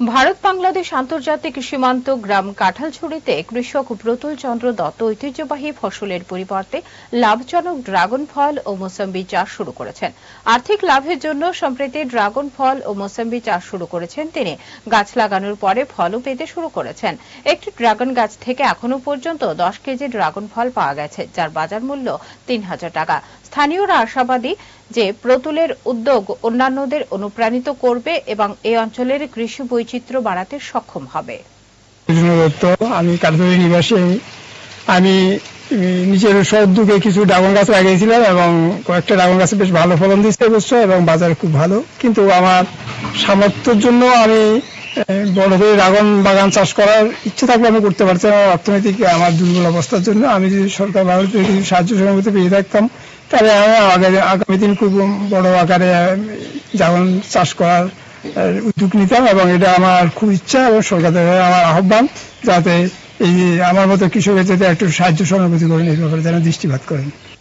ভারত বাংলাদেশ আন্তর্জাতিক সীমান্ত গ্রাম কাঁঠালছড়িতে কৃষক প্রতুল চন্দ্র দত্ত ঐতিহ্যবাহী ফসলের পরিবর্তে লাভজনক ড্রাগন ফল ও মোসাম্বি চাষ শুরু করেছেন। আর্থিক লাভের জন্য সম্প্রতি ড্রাগন ফল ও মোসাম্বি চাষ শুরু করেছেন তিনি। গাছ লাগানোর পরে ফলও পেতে শুরু করেছেন। একটি ড্রাগন গাছ থেকে এখনও পর্যন্ত দশ কেজি ড্রাগন ফল পাওয়া গেছে, যার বাজার মূল্য তিন হাজার টাকা। স্থানীয়রা আশাবাদী যে প্রতুলের উদ্যোগ অন্যান্যদের অনুপ্রাণিত করবে এবং এই অঞ্চলের কৃষি বৈচিত্র্য বাড়াতে সক্ষম হবে। আমি কাঠবাড়ি নিবাসী। আমি নিজের সদ্যোগে কিছু ড্রাগন গাছ লাগিয়েছিলাম এবং কয়েকটা ড্রাগন গাছে বেশ ভালো ফলন দিচ্ছে এবছর এবং বাজার খুব ভালো। কিন্তু আমার সামর্থ্যের জন্য আমি বড় করে ড্রাগন বাগান চাষ করার ইচ্ছে থাকলে আমি করতে পারছি না অর্থনৈতিক, আমার দুর্বল অবস্থার জন্য আমি যদি সরকার থেকে সাহায্য সহযোগিতা পেয়ে থাকতাম, তাহলে আমি আগামী- আগামী দিন খুব বড় আকারে ড্রাগন চাষ করার উদ্যোগ নিতাম এবং এটা আমার খুব ইচ্ছা এবং সরকার থেকে আমার আহ্বান যাতে এই আমার মতো কৃষকের যাতে একটু সাহায্য সহানুভূতি করেন, এই ব্যাপারে যেন দৃষ্টিপাত করেন।